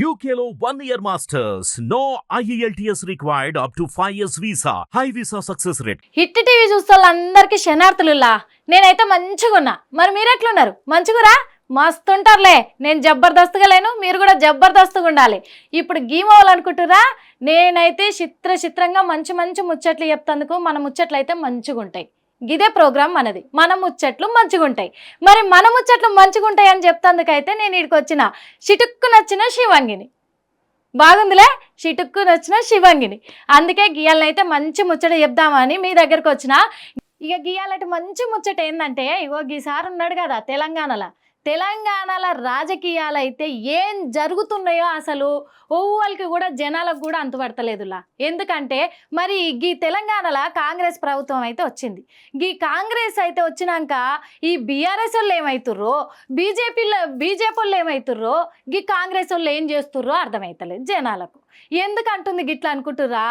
యూకేలో one year masters no E IELTS required up to 5 years visa. High visa success rate. Hit TV చూస్తే వాళ్ళందరికీ శనార్థులులా నేనైతే మంచిగా ఉన్నా. మరి మీరు ఎట్లున్నారు? మంచిగురా? మస్తు ఉంటారులే. నేను జబర్దస్త్గా లేను మీరు కూడా జబర్దస్త్గా ఉండాలి. ఇప్పుడు గీమవ్వాలనుకుంటురా నేనైతే చిత్ర చిత్రంగా మంచి మంచి ముచ్చట్లు చెప్తందుకు మన ముచ్చట్లు అయితే మంచిగా ఉంటాయి ఇదే ప్రోగ్రామ్ మనది. మన ముచ్చట్లు మంచిగా ఉంటాయి మరి మన ముచ్చట్లు మంచిగా ఉంటాయి అని చెప్తందుకైతే నేను ఇక్కడికి వచ్చిన చిటుక్కు నచ్చిన శివంగిని. బాగుందిలే? చిటుక్కు నచ్చిన శివంగిని. అందుకే గీయాలనైతే మంచి ముచ్చట చెప్దామని మీ దగ్గరకు వచ్చిన. ఇక గీయాలంటే మంచి ముచ్చట ఏంటంటే ఇగో గీసారి ఉన్నాడు కదా తెలంగాణలో. తెలంగాణలో రాజకీయాలు అయితే ఏం జరుగుతున్నాయో అసలు ఓవ్వలకి కూడా జనాలకు కూడా అంతుపడతలేదులా. ఎందుకంటే మరి గీ తెలంగాణలో కాంగ్రెస్ ప్రభుత్వం అయితే వచ్చింది. గీ కాంగ్రెస్ అయితే వచ్చినాక ఈ బీఆర్ఎస్ వాళ్ళు ఏమవుతుర్రో బీజేపీలో బీజేపీ వాళ్ళు ఏమవుతుర్రో గీ కాంగ్రెస్ వాళ్ళు ఏం చేస్తుర్రో అర్థమవుతలేదు జనాలకు. ఎందుకంటుంది గిట్లా అనుకుంటురా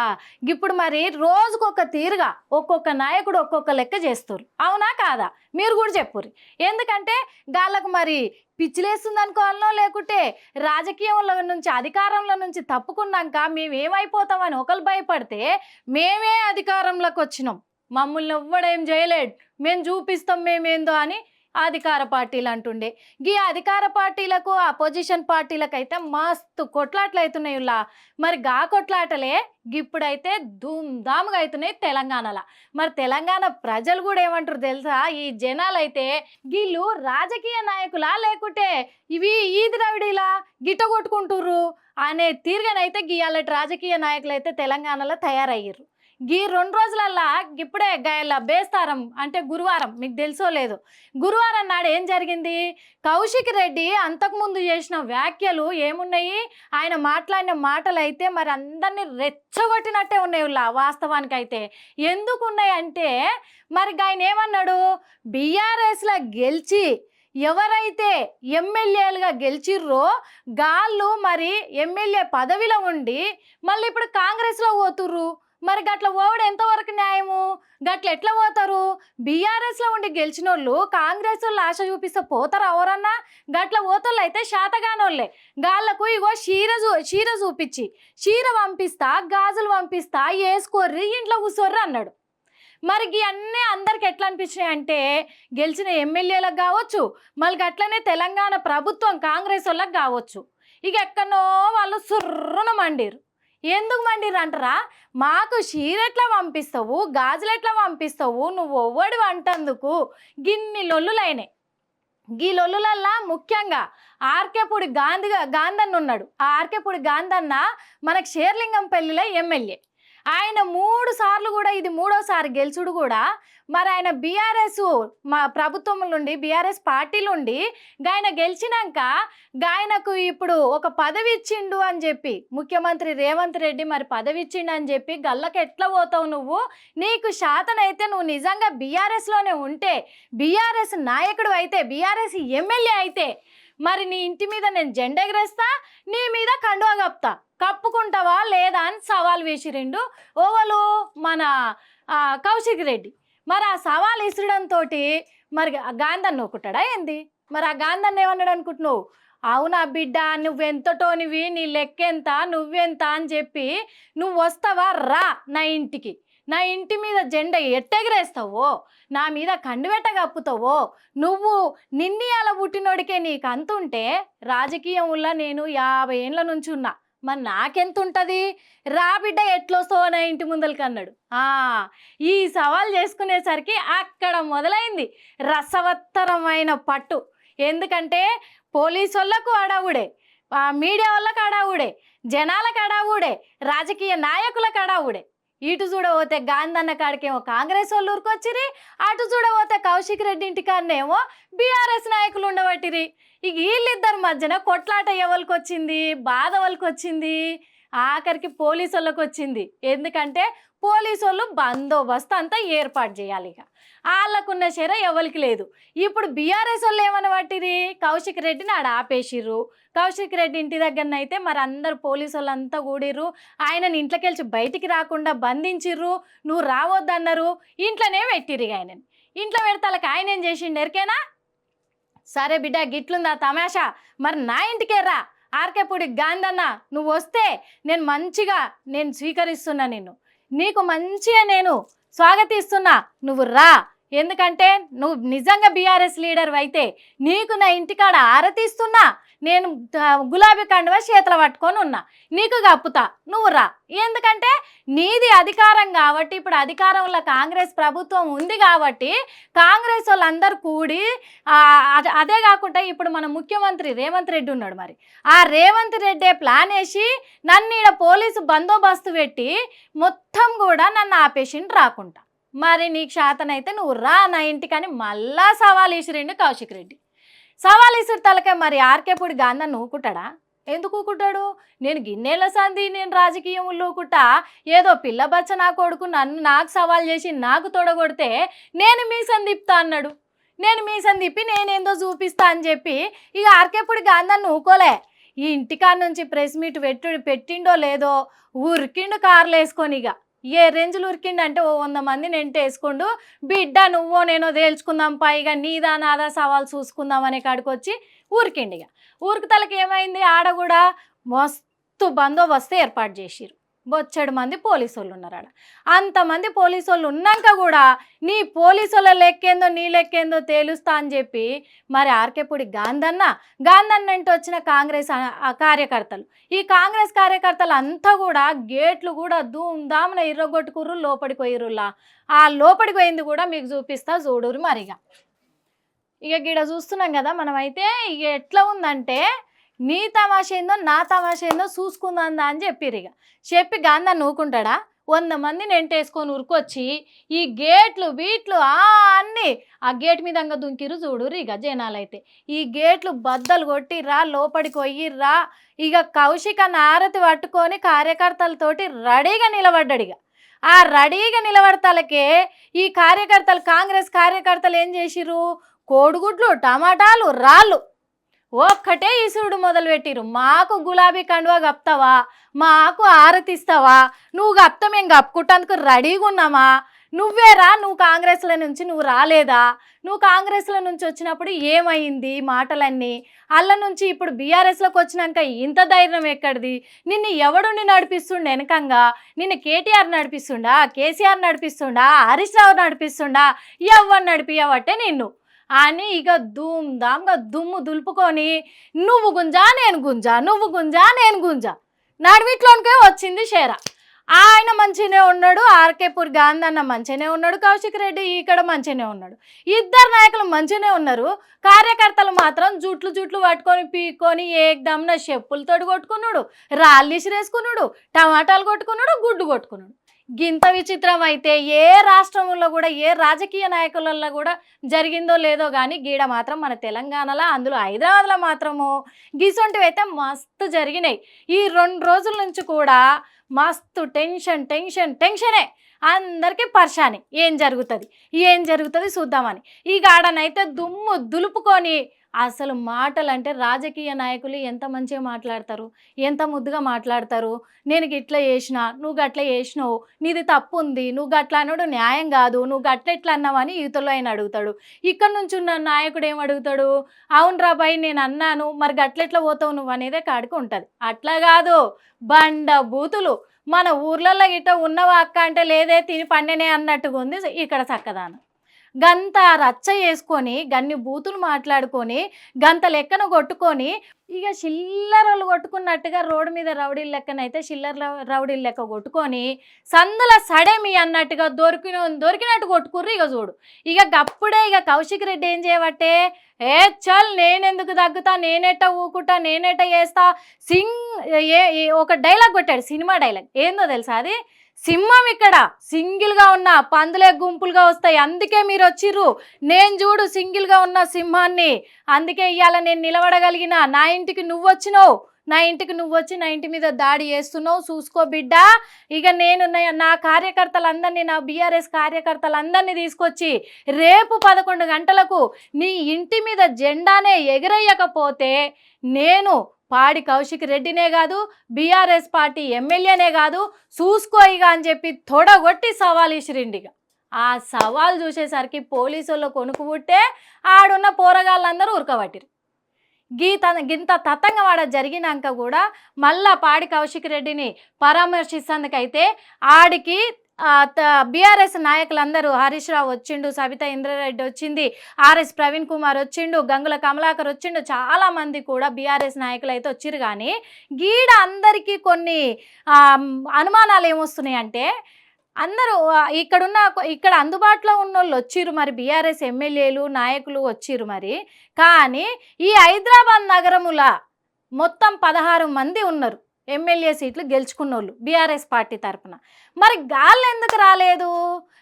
ఇప్పుడు మరి రోజుకొక తీరుగా ఒక్కొక్క నాయకుడు ఒక్కొక్క లెక్క చేస్తారు. అవునా కాదా? మీరు కూడా చెప్పుర్రి. ఎందుకంటే గాళ్ళకు మరి పిచ్చిలేస్తుంది అనుకోవాలనో లేకుంటే రాజకీయంలో నుంచి అధికారంలో నుంచి తప్పుకున్నాక మేము ఏమైపోతామని ఒకరు భయపడితే మేమే అధికారంలోకి వచ్చినాం మమ్మల్ని ఎవ్వడేం చేయలేడు మేము చూపిస్తాం మేమేందో అని అధికార పార్టీలు అంటుండే. గీ అధికార పార్టీలకు అపోజిషన్ పార్టీలకు అయితే మస్తు కొట్లాట్లు అవుతున్నాయి ఉల్లా మరి గా కొట్లాటలే ఇప్పుడైతే ధూమ్ధామ్గా అవుతున్నాయి తెలంగాణలో. మరి తెలంగాణ ప్రజలు కూడా ఏమంటారు తెలుసా? ఈ జనాలు అయితే వీళ్ళు రాజకీయ నాయకులా లేకుంటే ఇవి ఈ ద్రవిడిలా గిట్ట కొట్టుకుంటుర్రు అనే తీరుగానైతే గీయాలటి రాజకీయ నాయకులు అయితే తెలంగాణలో తయారయ్యారు గీ రెండు రోజులల్లా ఇప్పుడే గయల బేస్తారం అంటే గురువారం మీకు తెలుసో లేదు. గురువారం నాడు ఏం జరిగింది? కౌశిక్ రెడ్డి అంతకుముందు చేసిన వ్యాఖ్యలు ఏమున్నాయి? ఆయన మాట్లాడిన మాటలు అయితే మరి అందరినీ రెచ్చగొట్టినట్టే ఉన్నాయి వాస్తవానికి అయితే ఎందుకున్నాయి అంటే మరి ఆయన ఏమన్నాడు? బీఆర్ఎస్లో గెలిచి ఎవరైతే ఎమ్మెల్యేలుగా గెలిచిర్రో గాళ్ళు మరి ఎమ్మెల్యే పదవిలో ఉండి మళ్ళీ ఇప్పుడు కాంగ్రెస్లో పోతుర్రు. మరి గట్ల పోవడం ఎంతవరకు న్యాయము? గట్ల ఎట్లా పోతారు? బీఆర్ఎస్లో ఉండి గెలిచిన వాళ్ళు కాంగ్రెస్ వాళ్ళు ఆశ చూపిస్తే పోతారు ఎవరన్నా? గట్ల పోతోళ్ళు అయితే శాతగానోళ్ళే. గాళ్ళకు ఇగో చీర చూ చీర చూపించి చీర పంపిస్తా గాజులు పంపిస్తా వేసుకోర్రి ఇంట్లో కూర్చోర్రి అన్నాడు. మరి ఇవన్నీ అందరికి ఎట్లా అనిపించినాయి అంటే గెలిచిన ఎమ్మెల్యేలకు కావచ్చు మళ్ళీ అట్లనే తెలంగాణ ప్రభుత్వం కాంగ్రెస్ వాళ్ళకి కావచ్చు. ఇక ఎక్కడో వాళ్ళు సుర్రున మండిరు ఎందుకు మండిరు అంటారా మాకు షీరెట్లా పంపిస్తావు గాజులెట్లా పంపిస్తావు నువ్వు ఒవ్వడి అంటందుకు గిన్ని లొల్లులైనాయి. గీ లొల్లులల్లా ముఖ్యంగా ఆర్కేపూడి గాంధీ గాంధన్న ఉన్నాడు ఆ ఆర్కేపూడి గాంధన్న మనకు షేర్లింగం పెళ్ళిలో ఎమ్మెల్యే. ఆయన మూడు సార్లు కూడా ఇది మూడోసారి గెలుచుడు కూడా మరి ఆయన బీఆర్ఎస్ మా ప్రభుత్వం నుండి బీఆర్ఎస్ పార్టీ నుండి ఆయన గెలిచినాక గాయనకు ఇప్పుడు ఒక పదవి ఇచ్చిండు అని చెప్పి ముఖ్యమంత్రి రేవంత్ రెడ్డి మరి పదవి ఇచ్చిండు అని చెప్పి గల్లకి ఎట్లా పోతావు నువ్వు? నీకు శాతనైతే నువ్వు నిజంగా బీఆర్ఎస్లోనే ఉంటే బీఆర్ఎస్ నాయకుడు అయితే బీఆర్ఎస్ ఎమ్మెల్యే అయితే మరి నీ ఇంటి మీద నేను జెండా ఎగరేస్తా? నీ మీద కండువా కప్తా కప్పుకుంటావా లేదా అని సవాల్ వేసిరిండు ఓవలు మన కౌశిక్ రెడ్డి. మరి ఆ సవాల్ ఇసడంతో మరి గాంధన్ గాంధన్న ఏంది? మరి ఆ గాంధన్న ఏమన్నాడు అనుకుంటున్నావు? అవునా బిడ్డ నువ్వెంతటోనివి నీ లెక్కెంత నువ్వెంత అని చెప్పి నువ్వు వస్తావా? రా నా ఇంటికి. నా ఇంటి మీద జెండా ఎట్టెగరేస్తావో నా మీద కండువెట్ట కప్పుతావో నువ్వు నిన్నీయాల పుట్టినోడికే నీకు అంతుంటే రాజకీయంలో నేను యాభై ఏండ్ల నుంచి ఉన్నా. మరి నాకెంత ఉంటుంది రా బిడ్డ ఎట్లొస్తావో నా ఇంటి ముందలకి అన్నాడు. ఆ, ఈ సవాల్ చేసుకునేసరికి అక్కడ మొదలైంది. రసవత్తరమైన పట్టు. ఎందుకంటే పోలీసు వాళ్ళకు అడావుడే మీడియా వాళ్ళకు అడావుడే జనాలకు అడావుడే రాజకీయ నాయకులకు అడావుడే. ఇటు చూడబోతే గాంధన్న కాడికేమో కాంగ్రెస్ వాళ్ళు ఊరుకొచ్చిరి అటు చూడబోతే కౌశిక్ రెడ్డి ఇంటికాడనేమో బీఆర్ఎస్ నాయకులు ఉండబట్టిరి. ఇక వీళ్ళిద్దరి మధ్యన కొట్లాట ఎవరికి వచ్చింది బాధ వాళ్ళకి వచ్చింది ఆఖరికి పోలీసు వాళ్ళకి వచ్చింది ఎందుకంటే పోలీసు వాళ్ళు బందోబస్తు అంతా ఏర్పాటు చేయాలి ఇక. వాళ్ళకున్న చెర ఎవరికి లేదు. ఇప్పుడు బీఆర్ఎస్ వాళ్ళు ఏమని పట్టిరి కౌశిక్ రెడ్డిని ఆడ ఆపేసిర్రు. కౌశిక్ రెడ్డి ఇంటి దగ్గరనైతే మరి అందరు పోలీసు వాళ్ళంతా కూడిర్రు. ఆయనని ఇంట్లోకెళ్ళి బయటికి రాకుండా బంధించిర్రు. నువ్వు రావద్దన్నారు. ఇంట్లోనే పెట్టిర్రు ఇక ఆయనని. ఇంట్లో పెడతాలకి ఆయన ఏం చేసిండు? ఎరికేనా? సరే బిడ్డ గిట్లుందా తమాషా? మరి నా ఇంటికే రా. ఆర్కేపూడి గాంధన్న నువ్వు వస్తే నేను మంచిగా నేను స్వీకరిస్తున్నా నిన్ను. నీకు మంచిగా నేను స్వాగతిస్తున్నా. నువ్వు రా. ఎందుకంటే నువ్వు నిజంగా బీఆర్ఎస్ లీడర్ అయితే నీకు నా ఇంటికాడ ఆరతిస్తున్నా. నేను గులాబీ కండువా చేతులు పట్టుకొని ఉన్నా. నీకు కప్పుతా. నువ్వు రా. ఎందుకంటే నీది అధికారం కాబట్టి ఇప్పుడు అధికారంలో కాంగ్రెస్ ప్రభుత్వం ఉంది కాబట్టి కాంగ్రెస్ వాళ్ళందరూ కూడి అదే కాకుండా ఇప్పుడు మన ముఖ్యమంత్రి రేవంత్ రెడ్డి ఉన్నాడు మరి. ఆ రేవంత్ రెడ్డే ప్లాన్ వేసి నన్ను ఈడ పోలీసు బందోబస్తు పెట్టి మొత్తం కూడా నన్ను ఆపేసిండు రాకుండా మరి నీకు శాతనైతే నువ్వు రా నా ఇంటికని మళ్ళా సవాల్ ఇసిరిండు కౌశిక్ రెడ్డి. సవాల్ ఇసురు తలకే మరి ఆర్కేపూడి గాంధీ నూకుంటాడా ఎందుకు ఊకుంటాడు నేను గిన్నెల సంధి నేను రాజకీయంలో ఊకుటా ఏదో పిల్ల బచ్చ నా కొడుకు నన్ను నాకు సవాల్ చేసి నాకు తొడగొడితే నేను మీ సందిప్తా అన్నాడు. నేను మీ సందిప్పి నేనేందో చూపిస్తా అని చెప్పి ఇక ఆర్కేపూడి గాంధీ ఊకోలే. ఈ ఇంటికాడ నుంచి ప్రెస్ మీట్ పెట్టు పెట్టిండో లేదో? ఉరికిండు కార్లు వేసుకొని ఇక. ఏ రేంజ్లు ఉరికిండు అంటే ఓ వంద మంది నెంట బిడ్డ నువ్వో నేనో తేల్చుకుందాం పైగా నీదా నాదా సవాల్ చూసుకుందాం అనే కాడికి వచ్చి ఊరికిండు ఇక ఊరికి తలకి ఏమైంది ఆడ కూడా మస్తు బందోబస్తు ఏర్పాటు చేసిరు బొచ్చడు మంది పోలీసు వాళ్ళు ఉన్నారు ఆడ అంతమంది పోలీసు వాళ్ళు ఉన్నాక కూడా నీ పోలీసు వాళ్ళ లెక్కేందో నీ లెక్కేందో తేలుస్తా అని చెప్పి మరి ఆర్కేపూడి గాంధన్న గాంధన్న అంటే వచ్చిన కాంగ్రెస్ కార్యకర్తలు. ఈ కాంగ్రెస్ కార్యకర్తలు అంతా కూడా గేట్లు కూడా దూమ్ ధామున ఇర్రగొట్టుకుర్రు లోపలికి పోయిర్రులా. ఆ లోపలికి పోయింది కూడా మీకు చూపిస్తా చూడురు మరిగా. ఇక గిడ చూస్తున్నాం కదా మనమైతే ఇక ఎట్లా ఉందంటే నీ తమాషేందో నా తమాషేందో చూసుకుందా అని చెప్పిరు ఇక. చెప్పి గాంధా నూకుంటాడా వంద మంది నెంటేసుకొని ఉరుకొచ్చి ఈ గేట్లు బీట్లు అన్నీ ఆ గేట్ మీద అంగ దుంకిరు చూడురు ఇక జనాలైతే. ఈ గేట్లు బద్దలు కొట్టిర్రా లోపలికి పోయిర్రా ఇక కౌశిక నారతి పట్టుకొని కార్యకర్తలతోటి రెడీగా నిలబడ్డాడు ఇక. ఆ రెడీగా నిలబడతలకే ఈ కార్యకర్తలు కాంగ్రెస్ కార్యకర్తలు ఏం చేసిర్రు? కోడిగుడ్లు టమాటాలు రాళ్ళు ఒక్కటే ఇసుడు మొదలుపెట్టిరు. మాకు గులాబీ కండువా కప్తావా? మాకు ఆరతిస్తావా నువ్వు కప్తా మేము కప్పుకుంటందుకు రెడీగా ఉన్నామా? నువ్వేరా నువ్వు కాంగ్రెస్ల నుంచి నువ్వు రాలేదా? నువ్వు కాంగ్రెస్ల నుంచి వచ్చినప్పుడు ఏమైంది మాటలన్నీ? అల్ల నుంచి ఇప్పుడు బీఆర్ఎస్లోకి వచ్చినాక ఇంత ధైర్యం ఎక్కడిది? నిన్ను ఎవడుని నడిపిస్తుండ వెనకంగా? నిన్ను కేటీఆర్ నడిపిస్తుండా? కేసీఆర్ నడిపిస్తుండా? హరీష్ రావు నడిపిస్తుండా? ఎవరు నడిపియవట్టే నిన్ను? అని ఇక ధూమ్ ధామ్గా దుమ్ము దులుపుకొని నువ్వు గుంజా నేను గుంజా నువ్వు గుంజా నేను గుంజా నడివిట్లోనికే వచ్చింది షేర. ఆయన మంచిగానే ఉన్నాడు ఆర్కేపూర్ గాంధీ అన్న మంచిగానే ఉన్నాడు కౌశిక్ రెడ్డి ఇక్కడ మంచిగానే ఉన్నాడు. ఇద్దరు నాయకులు మంచిగానే ఉన్నారు కార్యకర్తలు మాత్రం జుట్లు జుట్లు పట్టుకొని పీక్కొని ఏకదమ్న చెప్పులతో కొట్టుకున్నాడు రాళ్ళు ఇసిరేసుకున్నాడు టమాటాలు కొట్టుకున్నాడు గుడ్డు కొట్టుకున్నాడు. గింత విచిత్రం అయితే ఏ రాష్ట్రంలో కూడా ఏ రాజకీయ నాయకులలో కూడా జరిగిందో లేదో కానీ గీడ మాత్రం మన తెలంగాణలో అందులో హైదరాబాద్లో మాత్రము గిసొంటివి అయితే మస్తు జరిగినాయి. ఈ రెండు రోజుల నుంచి కూడా మస్తు టెన్షన్ టెన్షన్ టెన్షనే అందరికీ పర్షాని ఏం జరుగుతుంది? ఏం జరుగుతుంది చూద్దామని. ఈ గాడనైతే దుమ్ము దులుపుకొని అసలు మాటలు అంటే రాజకీయ నాయకులు ఎంత మంచిగా మాట్లాడతారు? ఎంత ముద్దుగా మాట్లాడతారు? నేను ఇట్లా చేసిన నువ్వు గట్ల చేసినావు నీది తప్పు ఉంది నువ్వు గట్ల అన్నాడు న్యాయం కాదు నువ్వు గట్ల ఎట్లా అన్నావని యువతలో ఆయన అడుగుతాడు. ఇక్కడ నుంచి ఉన్న నాయకుడు ఏం అడుగుతాడు? అవును భయ్ నేను అన్నాను మరి గట్లెట్లా పోతావు నువ్వు? అనేదే కాడికి ఉంటుంది. అట్లా కాదు. బండ బూతులు మన ఊర్లలో గిట్ట ఉన్నవా అక్క అంటే లేదే తిని పండనే అన్నట్టుగా ఉంది ఇక్కడ చక్కదానం. గంత రచ్చ చేసుకొని గన్ని బూతులు మాట్లాడుకొని గంత లెక్కన కొట్టుకొని ఇక చిల్లరలు కొట్టుకున్నట్టుగా రోడ్డు మీద రౌడీల లెక్కనైతే చిల్లర రౌడీల లెక్క కొట్టుకొని సందుల సడేమి అన్నట్టుగా దొరికిన దొరికినట్టు కొట్టుకుర్రు ఇక చూడు. ఇక గప్పుడే ఇక కౌశిక్ రెడ్డి ఏం చేయబట్టే ఏ చల్ నేనెందుకు తగ్గుతా నేనెట్ట ఊకుంటా నేనెట్ట చేస్తా సింగ్ ఏ- ఒక డైలాగ్ కొట్టాడు సినిమా డైలాగ్. ఏందో తెలుసా అది? సింహం ఇక్కడ సింగిల్గా ఉన్న పందులే గుంపులుగా వస్తాయి. అందుకే మీరు వచ్చిర్రు. నేను చూడు సింగిల్గా ఉన్న సింహాన్ని. అందుకే ఇవాళ నేను నిలబడగలిగిన. నా ఇంటికి నువ్వు వచ్చినావు. నా ఇంటికి నువ్వు వచ్చి నా ఇంటి మీద దాడి చేస్తున్నావు. చూసుకో బిడ్డ. ఇక నేను నా- కార్యకర్తలందరినీ నా బీఆర్ఎస్ కార్యకర్తలందరినీ తీసుకొచ్చి రేపు పదకొండు గంటలకు నీ ఇంటి మీద జెండానే ఎగరేయకపోతే నేను పాడి కౌశిక్ రెడ్డినే కాదు బీఆర్ఎస్ పార్టీ ఎమ్మెల్యేనే కాదు చూసుకో ఇక అని చెప్పి తొడగొట్టి సవాల్ ఇసిరిండిగా. ఆ సవాల్ చూసేసరికి పోలీసుల్లో కొనుక్కు పుట్టే ఆడున్న పోరగాళ్ళందరూ ఉరకబట్టిరు గీత గింత తతంగవాడ జరిగినాక కూడా మళ్ళా పాడి కౌశిక్ రెడ్డిని పరామర్శిస్తందుకైతే ఆడికి బీఆర్ఎస్ నాయకులందరూ హరీష్ రావు వచ్చిండు సవిత ఇంద్రారెడ్డి వచ్చింది ఆర్ఎస్ ప్రవీణ్ కుమార్ వచ్చిండు గంగుల కమలాకర్ వచ్చిండు చాలా మంది కూడా బీఆర్ఎస్ నాయకులు అయితే వచ్చిరు కానీ గీడ అందరికీ కొన్ని అనుమానాలు ఏమొస్తున్నాయి అంటే అందరూ ఇక్కడున్న ఇక్కడ అందుబాటులో ఉన్న వాళ్ళు వచ్చిర్రు మరి బీఆర్ఎస్ ఎమ్మెల్యేలు నాయకులు వచ్చిర్రు మరి కానీ ఈ హైదరాబాద్ నగరముల మొత్తం పదహారు మంది ఉన్నారు. ఎమ్మెల్యే సీట్లు గెలుచుకున్న వాళ్ళు బీఆర్ఎస్ పార్టీ తరఫున మరి గాళ్ళు ఎందుకు రాలేదు?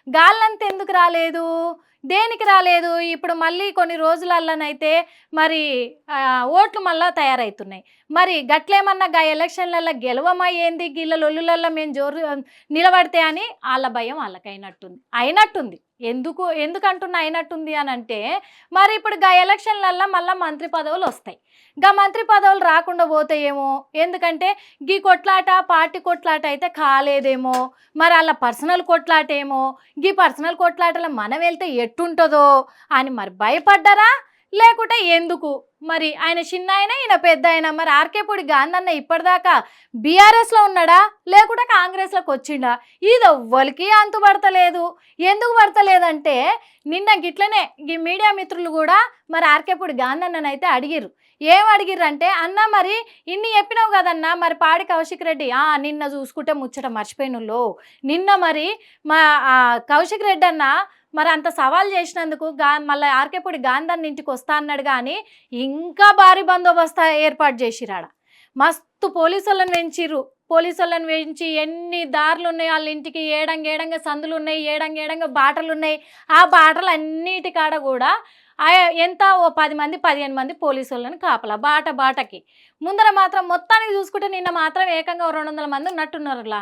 గాళ్ళంత ఎందుకు రాలేదు? దేనికి రాలేదు? ఇప్పుడు మళ్ళీ కొన్ని రోజులల్లనైతే మరి ఓట్లు మళ్ళా తయారవుతున్నాయి మరి గట్లేమన్నా గా ఎలక్షన్లలో గెలవమయ్యేంది గిళ్ళ లొల్లులల్లో మేము జోరు నిలబడితే అని వాళ్ళ భయం వాళ్ళకి అయినట్టుంది అయినట్టుంది. ఎందుకు ఎందుకంటున్న అయినట్టుంది అని అంటే మరి ఇప్పుడు గా ఎలక్షన్లల్లో మళ్ళీ మంత్రి పదవులు వస్తాయి. గా మంత్రి పదవులు రాకుండా పోతాయేమో ఎందుకంటే గీ కొట్లాట పార్టీ కొట్లాట అయితే కాలేదేమో? మరి అలా పర్సనల్ కొట్లాట ఏమో గీ పర్సనల్ కొట్లాటలో మనం వెళ్తే ఎట్టుంటుందో అని మరి భయపడ్డారా? లేకుంటే ఎందుకు? మరి ఆయన చిన్న ఆయన ఈయన పెద్ద ఆయన మరి ఆర్కేపూడి గాంధన్న ఇప్పటిదాకా బీఆర్ఎస్లో ఉన్నాడా? లేకుంటే కాంగ్రెస్లోకి వచ్చిండా? ఇది ఎవ్వరికి అంతు పడతలేదు. ఎందుకు పడతలేదంటే నిన్న గిట్లనే ఈ మీడియా మిత్రులు కూడా మరి ఆర్కేపూడి అయితే అడిగిర్రు. ఏం అడిగిర్రు అంటే అన్న మరి ఇన్ని చెప్పినావు కదన్నా మరి పాడి కౌశిక్ రెడ్డి ఆ నిన్న చూసుకుంటే ముచ్చట మర్చిపోయినులో నిన్న మరి మా కౌశిక్ రెడ్డి అన్న మరి అంత సవాల్ చేసినందుకు గా మళ్ళీ ఆర్కేపూడి గాంధర్ని ఇంటికి వస్తా అన్నాడు కానీ ఇంకా భారీ బందోబస్తు ఏర్పాటు చేసిరాడ? మస్తు పోలీసు వాళ్ళని పెంచిర్రు. పోలీసు వాళ్ళని పెంచి ఎన్ని దారులు ఉన్నాయి వాళ్ళ ఇంటికి? ఏడంగా ఏడంగా సందులు ఉన్నాయి ఏడంగ ఏడంగా బాటలు ఉన్నాయి. ఆ బాటలు అన్నిటికాడ కూడా ఎంత ఓ పది మంది పదిహేను మంది పోలీసులను కాపలా బాట బాటకి. ముందర మాత్రం మొత్తానికి చూసుకుంటే నిన్న మాత్రం ఏకంగా రెండు వందల మంది ఉన్నట్టున్నారులా.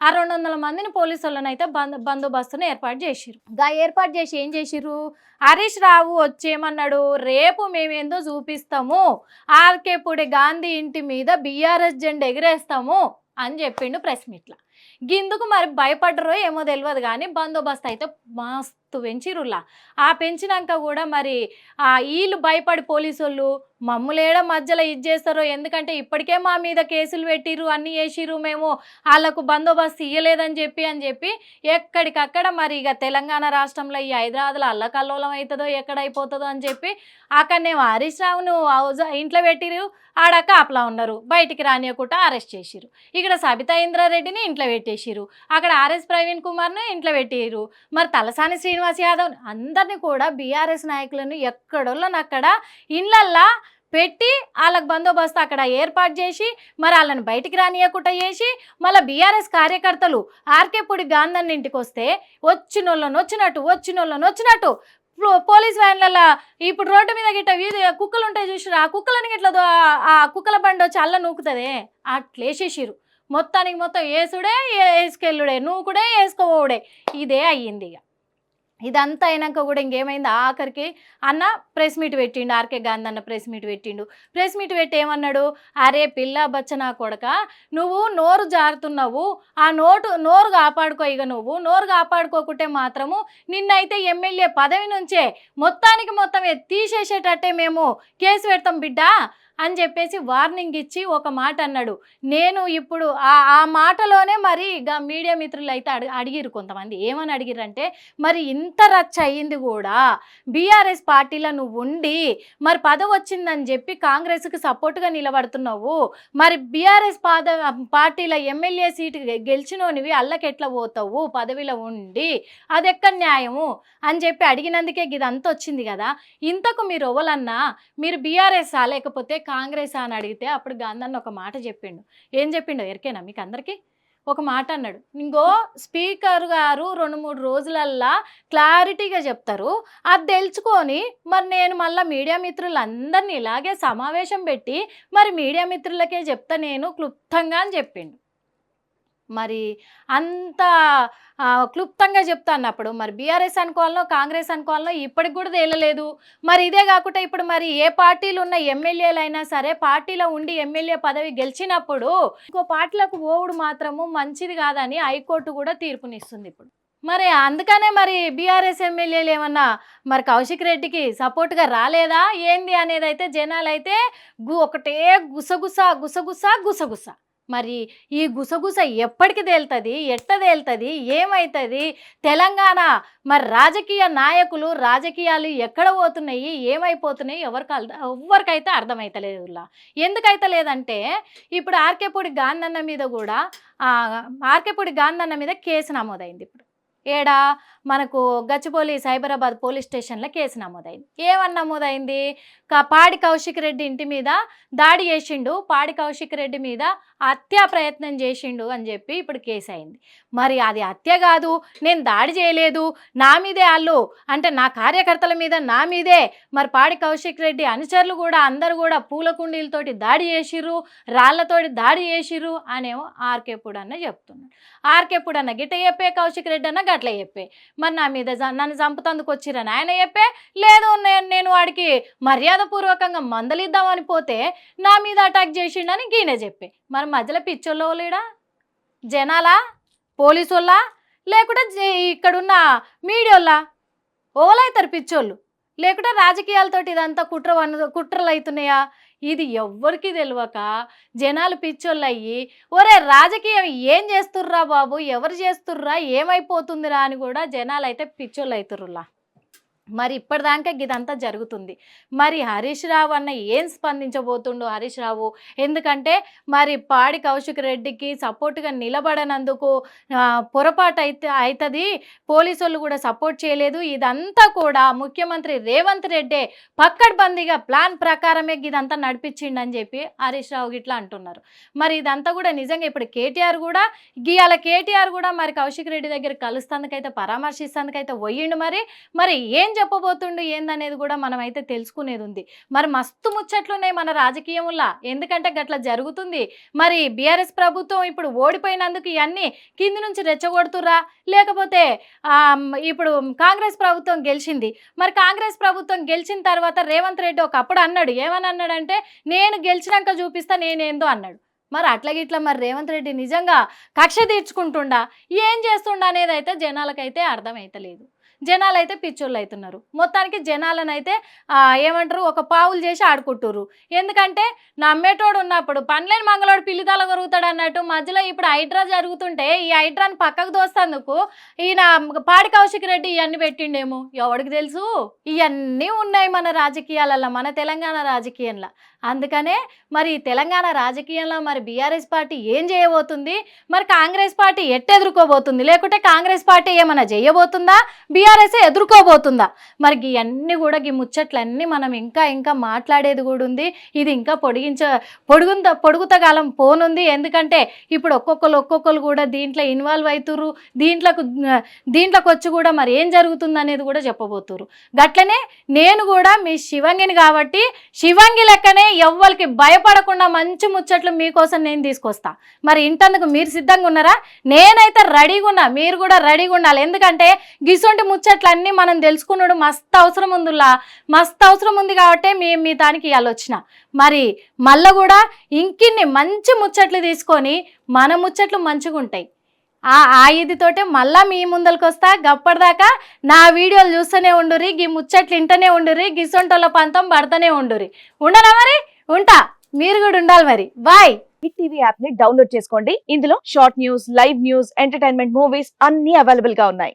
ఆ రెండు వందల మందిని పోలీసు వాళ్ళని అయితే బంద బందోబస్తును ఏర్పాటు చేసిరు గా ఏర్పాటు చేసి ఏం చేసిరు హరీష్ రావు వచ్చేమన్నాడు రేపు మేమేందో చూపిస్తాము. ఆర్కేపూడి గాంధీ ఇంటి మీద బీఆర్ఎస్ జెండా ఎగిరేస్తాము అని చెప్పిండు ప్రెస్ మీట్లో. గిందుకు మరి భయపడ్డరో ఏమో తెలియదు కానీ బందోబస్తు అయితే మస్తు పెంచిరులా ఆ పెంచినాక కూడా మరి ఆ వీళ్ళు భయపడి పోలీసు వాళ్ళు మమ్ములేడ మధ్యలో ఇది చేస్తారో ఎందుకంటే ఇప్పటికే మా మీద కేసులు పెట్టిరు అన్నీ వేసిరు మేము వాళ్ళకు బందోబస్తు ఇయ్యలేదని చెప్పి అని చెప్పి ఎక్కడికక్కడ మరి ఇక తెలంగాణ రాష్ట్రంలో ఈ హైదరాబాద్లో అల్లకల్లోలం అవుతుందో ఎక్కడ అయిపోతుందో అని చెప్పి అక్కడనే హరీష్ రావును ఇంట్లో పెట్టిరు ఆడ కాపలా ఉన్నారు బయటికి రానియకుండా అరెస్ట్ చేసిరు ఇక్కడ సబితా ఇంద్రారెడ్డిని ఇంట్లో పెట్టేసిరు అక్కడ ఆర్ఎస్ ప్రవీణ్ కుమార్ను ఇంట్లో పెట్టిరు మరి తలసాని శ్రీనివాస్ యాదవ్ అందరినీ కూడా బీఆర్ఎస్ నాయకులను ఎక్కడోళ్ళని అక్కడ ఇళ్ళల్లా పెట్టి వాళ్ళకి బందోబస్తు అక్కడ ఏర్పాటు చేసి మరి వాళ్ళని బయటికి రానియకుండా చేసి మళ్ళీ బీఆర్ఎస్ కార్యకర్తలు ఆర్కేపూడి గాంధన్ ఇంటికి వస్తే వచ్చిన వాళ్ళని వచ్చినట్టు వచ్చిన వాళ్ళని వచ్చినట్టు పోలీస్ వ్యాన్లలో ఇప్పుడు రోడ్డు మీద గిట్ట వీధి కుక్కలు ఉంటాయి చూసిరా ఆ కుక్కలని గిట్ల దో- ఆ కుక్కల బండి వచ్చి అల్ల నూకుతుంది అట్లేసేసిరు మొత్తానికి మొత్తం ఏసుడే వేసుకెళ్ళుడే నూకుడే వేసుకోవడే ఇదే అయ్యింది ఇక ఇదంతా అయినాక కూడా ఇంకేమైంది? ఆఖరికి అన్న ప్రెస్ మీట్ పెట్టిండు ఆర్కే గాంధీ అన్న ప్రెస్ మీట్ పెట్టిండు. ప్రెస్ మీట్ పెట్టి ఏమన్నాడు? అరే పిల్ల బచ్చనా కొడక నువ్వు నోరు జారుతున్నావు ఆ నోటు నోరు కాపాడుకో ఇక నువ్వు. నోరు కాపాడుకోకుంటే మాత్రము నిన్నైతే ఎమ్మెల్యే పదవి నుంచే మొత్తానికి మొత్తం తీసేసేటట్టే మేము కేసు పెడతాం బిడ్డ. అని చెప్పేసి వార్నింగ్ ఇచ్చి ఒక మాట అన్నాడు. నేను ఇప్పుడు ఆ ఆ మాటలోనే మరి ఇక మీడియా మిత్రులు అయితే అడి అడిగిరు కొంతమంది. ఏమని అడిగిరంటే మరి ఇంత రచ్చ అయ్యింది కూడా బీఆర్ఎస్ పార్టీలో నువ్వు ఉండి మరి పదవి వచ్చిందని చెప్పి కాంగ్రెస్కి సపోర్ట్గా నిలబడుతున్నావు. మరి బీఆర్ఎస్ పాద పార్టీల ఎమ్మెల్యే సీటు గెలిచినోనివి అల్లకెట్లా పోతావు? పదవిలో ఉండి అది ఎక్కడ న్యాయము? అని చెప్పి అడిగినందుకే ఇదంతా వచ్చింది కదా. ఇంతకు మీరు ఎవలన్నా మీరు బీఆర్ఎస్ లేకపోతే కాంగ్రెస్ అని అడిగితే అప్పుడు గాంధన్న ఒక మాట చెప్పిండు. ఏం చెప్పిండో? ఎరికేనా? మీకు అందరికీ ఒక మాట అన్నాడు. ఇంకో స్పీకర్ గారు రెండు మూడు రోజులల్లా క్లారిటీగా చెప్తారు. అది తెలుసుకొని మరి నేను మళ్ళీ మీడియా మిత్రులందరినీ ఇలాగే సమావేశం పెట్టి మరి మీడియా మిత్రులకే చెప్తా నేను క్లుప్తంగా అని చెప్పిండు. మరి అంత క్లుప్తంగా చెప్తా అన్నప్పుడు మరి బీఆర్ఎస్ అనుకోవాలనో కాంగ్రెస్ అనుకోవాలనో ఇప్పటికి కూడా తేలలేదు. మరి ఇదే కాకుండా ఇప్పుడు మరి ఏ పార్టీలు ఉన్న ఎమ్మెల్యేలు అయినా సరే పార్టీలో ఉండి ఎమ్మెల్యే పదవి గెలిచినప్పుడు ఇంకో పార్టీలకు పోవుడు మాత్రము మంచిది కాదని హైకోర్టు కూడా తీర్పునిస్తుంది ఇప్పుడు. మరి అందుకనే మరి బీఆర్ఎస్ ఎమ్మెల్యేలు ఏమన్నా మరి కౌశిక్ రెడ్డికి సపోర్ట్గా రాలేదా? ఏంది అనేది అయితే జనాలు అయితే గు ఒకటే గుసగుస గుసగుస గుసగుస. మరి ఈ గుసగుస ఎప్పటికి తేలుతుంది? ఎట్ట తేలుతుంది? ఏమవుతుంది తెలంగాణ మరి రాజకీయ నాయకులు రాజకీయాలు ఎక్కడ పోతున్నాయి? ఏమైపోతున్నాయి? ఎవరికి ఎవరికైతే ఎవ్వరికైతే ఇలా ఎందుకైతే లేదంటే ఇప్పుడు ఆర్కేపూడి గాంధన్న మీద కూడా ఆర్కేపూడి గాంధన్న మీద కేసు నమోదైంది ఇప్పుడు. ఏడా? మనకు గచ్చిపోలి సైబరాబాద్ పోలీస్ స్టేషన్లో కేసు నమోదైంది. ఏమని నమోదైంది? కా- పాడి కౌశిక్ రెడ్డి ఇంటి మీద దాడి చేసిండు పాడి కౌశిక్ రెడ్డి మీద హత్యా ప్రయత్నం చేసిండు అని చెప్పి ఇప్పుడు కేసు అయింది మరి అది హత్య కాదు నేను దాడి చేయలేదు నా మీదే వాళ్ళు అంటే నా కార్యకర్తల మీద నా మీదే. మరి పాడి కౌశిక్ రెడ్డి అనుచరులు కూడా అందరూ కూడా పూల కుండీలతోటి దాడి చేసిర్రు రాళ్ళతోటి దాడి చేసిర్రు అనేమో ఆర్కే చెప్తున్నాడు. ఆర్కే గిట్ట చెప్పే కౌశిక్ రెడ్డి అన్న అట్లా చెప్పే. మరి నా మీద జ- నన్ను చంపుతందుకు వచ్చిరని ఆయన చెప్పే? లేదు నేను నేను వాడికి మర్యాదపూర్వకంగా మందలిద్దామని పోతే నా మీద అటాక్ చేసిండని గీనే చెప్పే. మరి మధ్యలో పిచ్చోళ్ళు లేడా జనాలా? పోలీసుల్లా లేకుంటే ఇక్కడున్న ఇక్కడున్న ఓలా ఓలైతారు పిచ్చోళ్ళు. లేకుంటే రాజకీయాలతోటి ఇదంతా కుట్ర కుట్రలు అవుతున్నాయా ఇది ఎవ్వరికి తెలియక జనాలు పిచ్చోళ్ళు అయ్యి ఒరే రాజకీయం ఏం చేస్తుర్రా బాబు? ఎవరు చేస్తుర్రా? ఏమైపోతుందిరా? అని కూడా జనాలు అయితే పిచ్చోళ్ళు అవుతుర్రులా మరి ఇప్పటిదాకా ఇదంతా జరుగుతుంది. మరి హరీష్ రావు అన్న ఏం స్పందించబోతుండో హరీష్ రావు? ఎందుకంటే మరి పాడి కౌశిక్ రెడ్డికి సపోర్ట్గా నిలబడనందుకు పొరపాటు అయితే అవుతుంది పోలీసు వాళ్ళు కూడా సపోర్ట్ చేయలేదు. ఇదంతా కూడా ముఖ్యమంత్రి రేవంత్ రెడ్డే పక్కడ్బందీగా ప్లాన్ ప్రకారమే ఇదంతా నడిపించిండని చెప్పి హరీష్ రావు గిట్లా అంటున్నారు. మరి ఇదంతా కూడా నిజంగా ఇప్పుడు కేటీఆర్ కూడా గీయాల కేటీఆర్ కూడా మరి కౌశిక్ రెడ్డి దగ్గర కలుస్తానికైతే పరామర్శిస్తానికైతే పోయిండు మరి. మరి ఏం చెప్పబోతుండు ఏందనేది కూడా మనం అయితే తెలుసుకునేది ఉంది మరి మస్తు ముచ్చట్లున్నాయి మన రాజకీయంలా ఎందుకంటే గట్ల జరుగుతుంది. మరి బీఆర్ఎస్ ప్రభుత్వం ఇప్పుడు ఓడిపోయినందుకు ఇవన్నీ కింది నుంచి రెచ్చగొడుతురా లేకపోతే ఇప్పుడు కాంగ్రెస్ ప్రభుత్వం గెలిచింది. మరి కాంగ్రెస్ ప్రభుత్వం గెలిచిన తర్వాత రేవంత్ రెడ్డి ఒకప్పుడు అన్నాడు ఏమని అన్నాడంటే నేను గెలిచినాక చూపిస్తా నేనేందో అన్నాడు. మరి అట్లా గిట్లా మరి రేవంత్ రెడ్డి నిజంగా కక్ష తీర్చుకుంటుండా? ఏం చేస్తుండా అనేది అయితే జనాలకైతే అర్థమైతలేదు. జనాలు అయితే పిచ్చోళ్ళు అవుతున్నారు మొత్తానికి జనాలను అయితే ఏమంటారు ఒక పావులు చేసి ఆడుకుంటుర్రు. ఎందుకంటే నమ్మేటోడు ఉన్నప్పుడు పనులేని మంగళోడు పిల్లితాల కొరుగుతాడు అన్నట్టు మధ్యలో ఇప్పుడు హైడ్రా జరుగుతుంటే ఈ హైడ్రాని పక్కకు దోస్తందుకు ఈయన పాడి కౌశిక్ రెడ్డి ఇవన్నీ పెట్టిండేమో. ఎవడికి తెలుసు? ఇవన్నీ ఉన్నాయి మన రాజకీయాలలో మన తెలంగాణ రాజకీయంలో. అందుకనే మరి తెలంగాణ రాజకీయంలో మరి బీఆర్ఎస్ పార్టీ ఏం చేయబోతుంది? మరి కాంగ్రెస్ పార్టీ ఎట్టెదుర్కోబోతుంది? లేకుంటే కాంగ్రెస్ పార్టీ ఏమైనా చేయబోతుందా? టీఆర్ఎస్ ఎదుర్కోబోతుందా? మరి ఇవన్నీ కూడా ఈ ముచ్చట్లన్నీ మనం ఇంకా ఇంకా మాట్లాడేది కూడా ఉంది. ఇది ఇంకా పొడిగించ పొడుగుంత పొడుగుతకాలం పోనుంది. ఎందుకంటే ఇప్పుడు ఒక్కొక్కరు ఒక్కొక్కరు కూడా దీంట్లో ఇన్వాల్వ్ అవుతుర్రు దీంట్లోకి దీంట్లోకి వచ్చి కూడా మరి ఏం జరుగుతుంది అనేది కూడా చెప్పబోతుర్రు. గట్లనే నేను కూడా మీ శివంగిని కాబట్టి శివంగి లెక్కనే ఎవ్వరికి భయపడకుండా మంచి ముచ్చట్లు మీకోసం నేను తీసుకొస్తా. మరి ఇంటందుకు మీరు సిద్ధంగా ఉన్నారా నేనైతే రెడీగా ఉన్నా మీరు కూడా రెడీగా ఉండాలి ఎందుకంటే గిసొంటి ముచ్చట్లన్నీ మనం తెలుసుకున్నాడు. మస్తు అవసరం ఉందిలా. మస్తు అవసరం ఉంది కాబట్టి మేము మీ దానికి ఇవ్వాలొచ్చిన మరి మళ్ళీ కూడా ఇంకిన్ని మంచి ముచ్చట్లు తీసుకొని మన ముచ్చట్లు మంచిగా ఉంటాయి. ఆ ఆ మళ్ళా మీ ముందరికి వస్తా. గప్పటిదాకా నా వీడియోలు చూస్తూనే ఉండురి గీ ముచ్చట్లు ఇంటనే ఉండురి గిసొంటోళ్ళ పంతం పడతానే ఉండుర్రి. ఉండనా మరి? ఉంటా. మీరు కూడా ఉండాలి మరి. బాయ్. హిట్ టీవీ యాప్ని డౌన్లోడ్ చేసుకోండి. ఇందులో short news live news entertainment movies అన్ని అవైలబుల్గా ఉన్నాయి.